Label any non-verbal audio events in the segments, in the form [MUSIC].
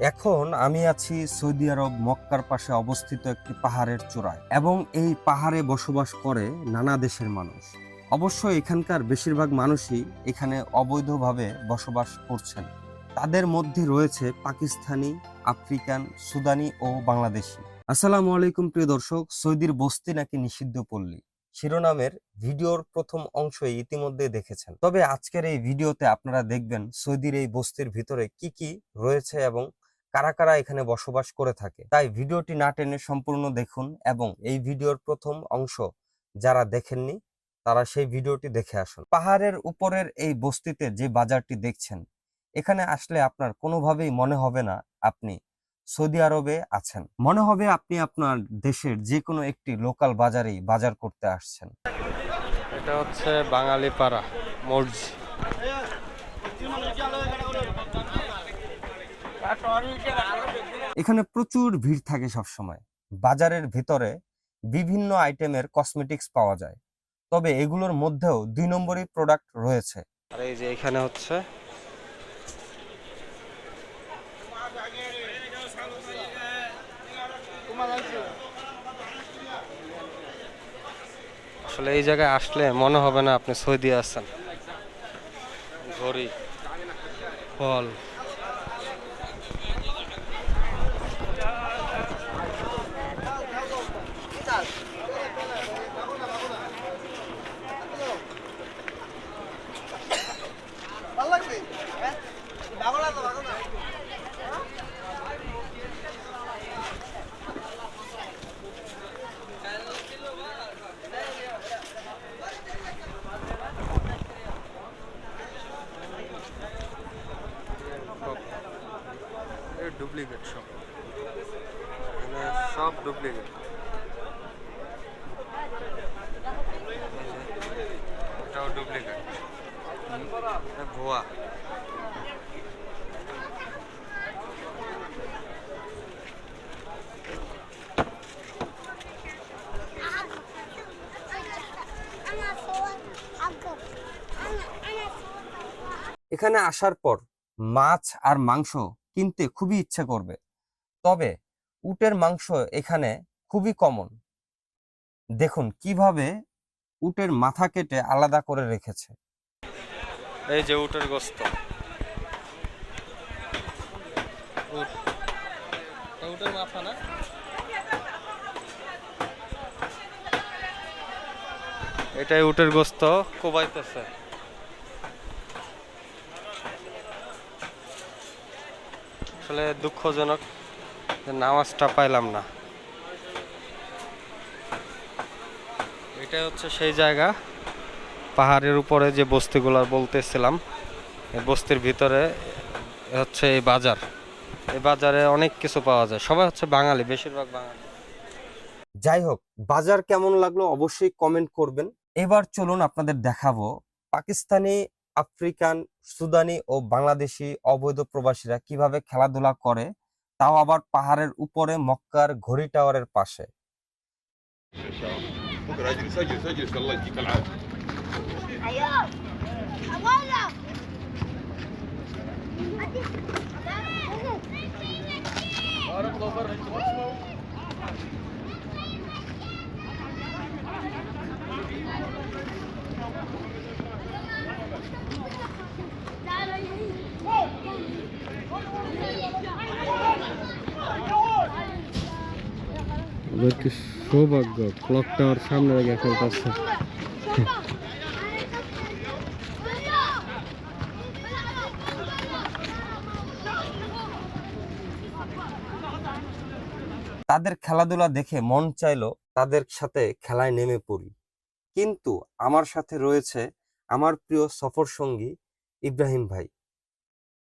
এখন আমি আছি সৌদি আরব মক্কার পাশে অবস্থিত একটি পাহাড়ের চূড়ায় এবং এই পাহাড়ে বসবাস করে নানা দেশের মানুষ। অবশ্য এখানকার বেশিরভাগ মানুষই এখানে অবৈধভাবে বসবাস করছেন। তাদের মধ্যে রয়েছে পাকিস্তানি, আফ্রিকান, সুদানি ও বাংলাদেশি। আসসালামু আলাইকুম প্রিয় দর্শক, সৌদির বস্তি নাকি নিষিদ্ধ পল্লী? শিরোনামের ভিডিওর প্রথম অংশ ইতিমধ্যে দেখেছেন। তবে আজকের এই ভিডিওতে আপনারা দেখবেন সৌদির এই বস্তির ভিতরে কি কি রয়েছে এবং কারা কারা এখানে বসবাস করে থাকে। তাই ভিডিওটি না টেনে সম্পূর্ণ দেখুন এবং এই ভিডিওর প্রথম অংশ যারা দেখেননি, তারা সেই ভিডিওটি দেখে আসুন। পাহাড়ের উপরের এই বস্তিতে যে বাজারটি দেখছেন, এখানে আসলে আপনার কোনোভাবেই মনে হবে না আপনি সৌদি আরবে আছেন। মনে হবে আপনি আপনার দেশের যে কোনো একটি লোকাল বাজারেই বাজার করতে আসছেন। এটা হচ্ছে বাঙালি পাড়া মসজিদ। এখানে প্রচুর ভিড় থাকে সবসময়। বাজারের ভিতরে বিভিন্ন আইটেমের কসমেটিক্স পাওয়া যায়। তবে এগুলোর মধ্যেও দুই নম্বরই প্রোডাক্ট রয়েছে। আর এই যে এখানে হচ্ছে আসলে এই জায়গায় আসলে মনে হবে না আপনি সৌদি আছেন। ঘড়ি, ফল। ডুপ্লিকেট সব। সব ডুপ্লিকেট এটাও ডুপ্লিকেট ধোয়া এখানে আসার পর মাছ আর মাংস কিনতে খুবই ইচ্ছে করবে। তবে উটের মাংস এখানে খুবই কমন দেখুন কীভাবে উটের মাথা কেটে আলাদা করে রেখেছে। এই যে উটের গোস্ত। এটা উটের মাথা না? এটাই উটের গোস্ত কোবাইতেছে। আসলে দুঃখজনক যে নামাজটা পাইলাম না। এটাই হচ্ছে সেই জায়গা। পাহাড়ের উপরে যে বস্তিগুলো বলতেছিলাম এই বস্তির ভিতরে হচ্ছে এই বাজার এই বাজারে অনেক কিছু পাওয়া যায় সবাই হচ্ছে বাঙালি বেশিরভাগ বাঙালি যাই হোক বাজার কেমন লাগল অবশ্যই কমেন্ট করবেন এবার চলুন আপনাদের দেখাবো পাকিস্তানি আফ্রিকান সুদানি ও বাংলাদেশি অবৈধ প্রবাসীরা কীভাবে খেলাধুলা করে তাও আবার পাহাড়ের উপরে মক্কার ঘড়ি টাওয়ারের পাশে ওদের কি সৌভাগ্য ক্লকটা ওর সামনে রেখে খেলতেছে তাদের খেলাধুলা দেখে মন চাইলো তাদের সাথে খেলায় নেমে পড়ি। কিন্তু আমার সাথে রয়েছে আমার প্রিয় সফর সঙ্গী ইব্রাহিম ভাই।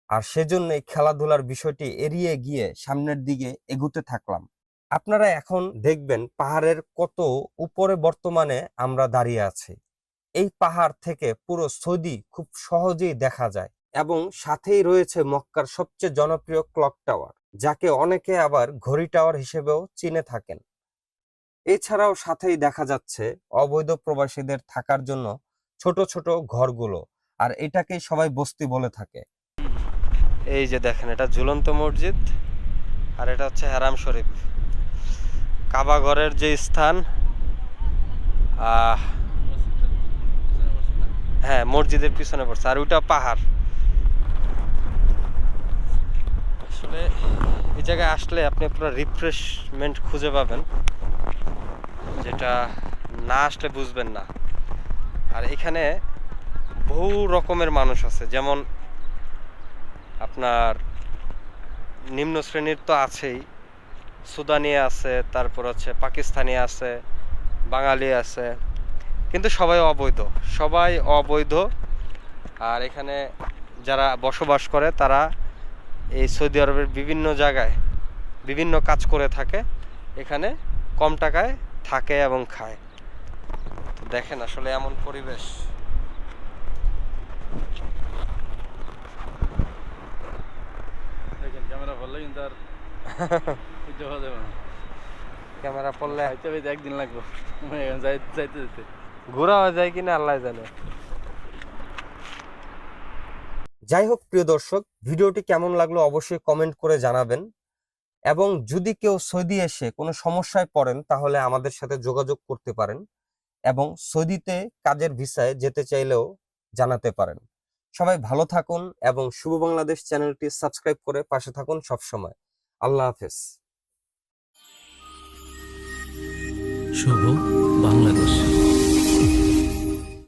আর সেজন্যই খেলাধুলার বিষয়টি এড়িয়ে গিয়ে সামনের দিকে এগুতে থাকলাম। আপনারা এখন দেখবেন পাহাড়ের কত উপরে বর্তমানে আমরা দাঁড়িয়ে আছি। এই পাহাড় থেকে পুরো সৌদি খুব সহজেই দেখা যায় এবং সাথেই রয়েছে মক্কার সবচেয়ে জনপ্রিয় ক্লক টাওয়ার। যাকে অনেকে আবার ঘড়ি টাওয়ার হিসেবেও চিনে থাকেন। এছাড়াও সাথেই দেখা যাচ্ছে অবৈধ প্রবাসীদের থাকার জন্য ছোট ছোট ঘরগুলো আর এটাকেই সবাই বস্তি বলে থাকে। এই যে দেখেন এটা ঝুলন্ত মসজিদ আর এটা হচ্ছে হারাম শরীফ। কাবা ঘরের যে স্থান আহ, হ্যাঁ মসজিদের পিছনে পড়ছে আর ওইটা পাহাড়। আসলে এই জায়গায় আসলে আপনি পুরো রিফ্রেশমেন্ট খুঁজে পাবেন, যেটা না আসলে বুঝবেন না। আর এখানে বহু রকমের মানুষ আছে, যেমন আপনার নিম্ন শ্রেণির তো আছেই, সুদানি আছে, তারপর হচ্ছে পাকিস্তানি আছে, বাঙালি আছে, কিন্তু সবাই অবৈধ সবাই অবৈধ। আর এখানে যারা বসবাস করে, তারা এই সৌদি আরবের বিভিন্ন জায়গায় বিভিন্ন কাজ করে থাকে এখানে কম টাকায় থাকে এবং খায়। তো দেখেন আসলে এমন পরিবেশ। ক্যামেরা পড়লে [LAUGHS] একদিন লাগবে। যাই- যাইতে যেতে। ঘোরা হয়ে যায় কিনা আল্লাহ জানে। যাই হোক প্রিয় দর্শক ভিডিওটি কেমন লাগল অবশ্যই কমেন্ট করে জানাবেন। এবং যদি কেউ সৌদি এসে কোনো সমস্যায় পড়েন, তাহলে আমাদের সাথে যোগাযোগ করতে পারেন এবং সৌদিতে কাজের ভিসায় যেতে চাইলেও জানাতে পারেন। সবাই ভালো থাকুন এবং শুভ বাংলাদেশ চ্যানেলটি সাবস্ক্রাইব করে পাশে থাকুন সবসময়। আল্লাহ হাফেজ। শুভ বাংলাদেশ।